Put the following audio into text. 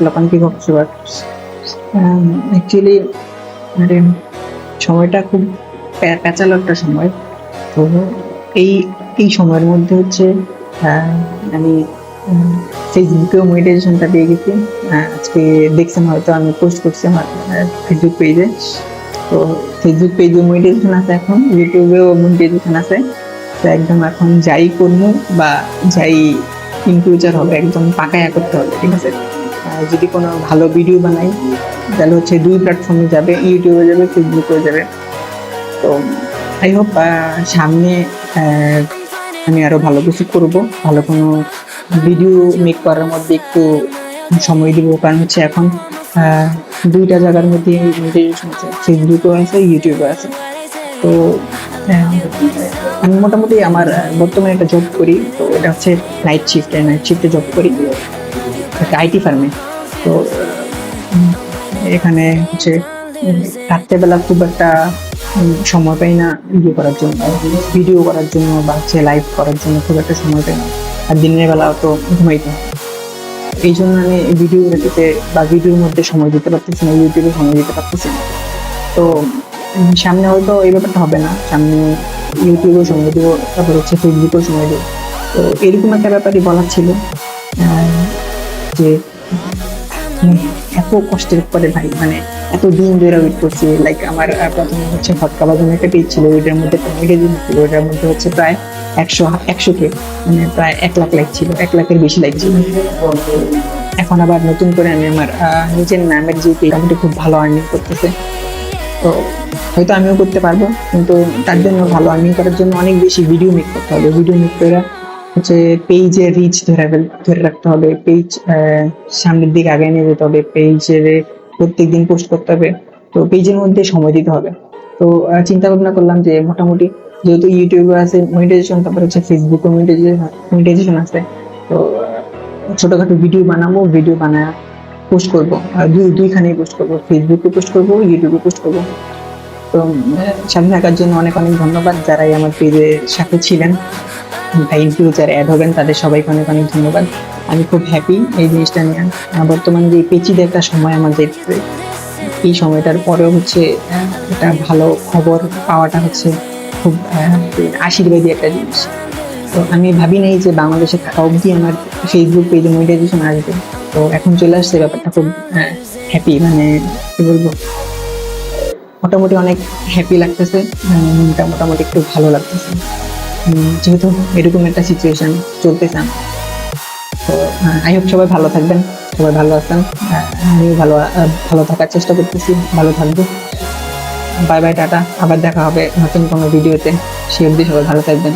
লাপান্তি Cox's Bazar actually মানে সময়টা খুব প্যা- প্যাঁচালো একটা সময়। তো এই এই সময়ের মধ্যে হচ্ছে আমি ফেসবুকেও মনিটাইজেশনটা পেয়ে গেছি। আজকে দেখছেন হয়তো আমি পোস্ট করছি আমার ফেসবুক পেজে তো ফেসবুক পেজে মেডিটেশন আছে এখন ইউটিউবেও মনিটাইজেশন আছে। তো একদম এখন যাই করব বা যাই ইন ফিউচার হবে, একদম পাকায়া করতে হবে, ঠিক আছে? যদি কোনো ভালো ভিডিও বানাই, তাহলে হচ্ছে দুই প্ল্যাটফর্মে যাবে ইউটিউবে যাবে ফেসবুকেও যাবে। তো আই হোপ সামনে আমি আরও ভালো কিছু করব, ভালো কোনো ভিডিও মেক করার মধ্যে একটু সময় দিব, কারণ হচ্ছে এখন দুইটা জায়গার মধ্যে মোটিভেশন আছে ফেসবুকও আছে ইউটিউবে আছে। তো আমি মোটামুটি আমার বর্তমানে একটা জব করি, তো এটা হচ্ছে নাইট শিফটে নাইট শিফটে জব করি। একটা আইটি ফার্মে তো এখানে হচ্ছে রাত্রেবেলা খুব একটা সময় পাই না ভিডিও করার জন্য। ভিডিও করার জন্য বা হচ্ছে লাইভ করার জন্য খুব একটা সময় পাই না। আর দিনের বেলা তো ঘুমাইতে। এই জন্য আমি ভিডিও রেখেতে বা ভিডিওর মধ্যে সময় দিতে পারতেছি না ইউটিউবে সময় দিতে পারতেছি না। তো সামনে হয়তো এই ব্যাপারটা হবে না। সামনে ইউটিউবেও সময় দেবো, তারপর হচ্ছে ফেসবুকেও সময় দেবো। তো এরকম একটা ব্যাপারই বলার ছিল। যে এত কষ্টের পরে ভাই মানে এত দিন ধরে ওয়েট করছি লাইক আমার প্রথমে হচ্ছে ভটকা বাজানো একটা পেজ ছিল, ওইটার মধ্যে কমেডিয়ান ছিল, ওইটার মধ্যে হচ্ছে প্রায় একশো একশো কে মানে প্রায় এক লাখ লাইক ছিল, এক লাখের বেশি লাইক ছিল। এখন আবার নতুন করে আমি আমার নিজের নামের যে মোটামুটি খুব ভালো আর্নিং করতেছে। তো হয়তো আমিও করতে পারব, কিন্তু তার জন্য ভালো আর্নিং করার জন্য অনেক বেশি ভিডিও মেক করতে হবে। ভিডিও মেক করে হচ্ছে পেজের রিচ ধরে ধরে রাখতে হবে পেজ সামনের দিকে আগে নিয়ে যেতে হবে পেজের প্রত্যেক দিন পোস্ট করতে হবে, তো পেজের মধ্যে সময় দিতে হবে। তো চিন্তা ভাবনা করলাম যে মোটামুটি যেহেতু ইউটিউবে আছে মনিটাইজেশন তারপর হচ্ছে ফেসবুকে মনিটাইজেশন আছে, তো ছোটখাটো ভিডিও বানাবো ভিডিও বানায় পোস্ট করব দুই, দুইখানেই পোস্ট করব ফেসবুকে পোস্ট করব ইউটিউবে পোস্ট করব। তো সাথে থাকার জন্য অনেক অনেক ধন্যবাদ যারাই আমার পেজের সাথে ছিলেন। ইন ফিউচার অ্যাড হবেন, তাদের সবাইকে অনেক অনেক ধন্যবাদ। আমি খুব হ্যাপি এই জিনিসটা নিয়ে। বর্তমানে যে পেচিদের একটা সময় যেতে এই সময়টার পরেও হচ্ছে একটা ভালো খবর পাওয়াটা হচ্ছে খুব আশীর্বাদী একটা জিনিস। তো আমি ভাবি নাই যে বাংলাদেশে থাকা অবধি আমার ফেসবুক পেজে মনিটাইজেশন আসবে। তো এখন চলে আসছে ব্যাপারটা খুব হ্যাপি মানে কি বলব? মোটামুটি অনেক হ্যাপি লাগতেছে মনটা মোটামুটি একটু ভালো লাগতেছে। যেহেতু এরকম একটা সিচুয়েশন চলতেছে। তো আই হোপ সবাই ভালো থাকবেন, সবাই ভালো আছেন। আমি ভালো ভালো থাকার চেষ্টা করতেছি, ভালো থাকব। Bye bye, tata. আবার দেখা হবে নতুন কোনো ভিডিওতে সে অবধি সবাই ভালো থাকবেন।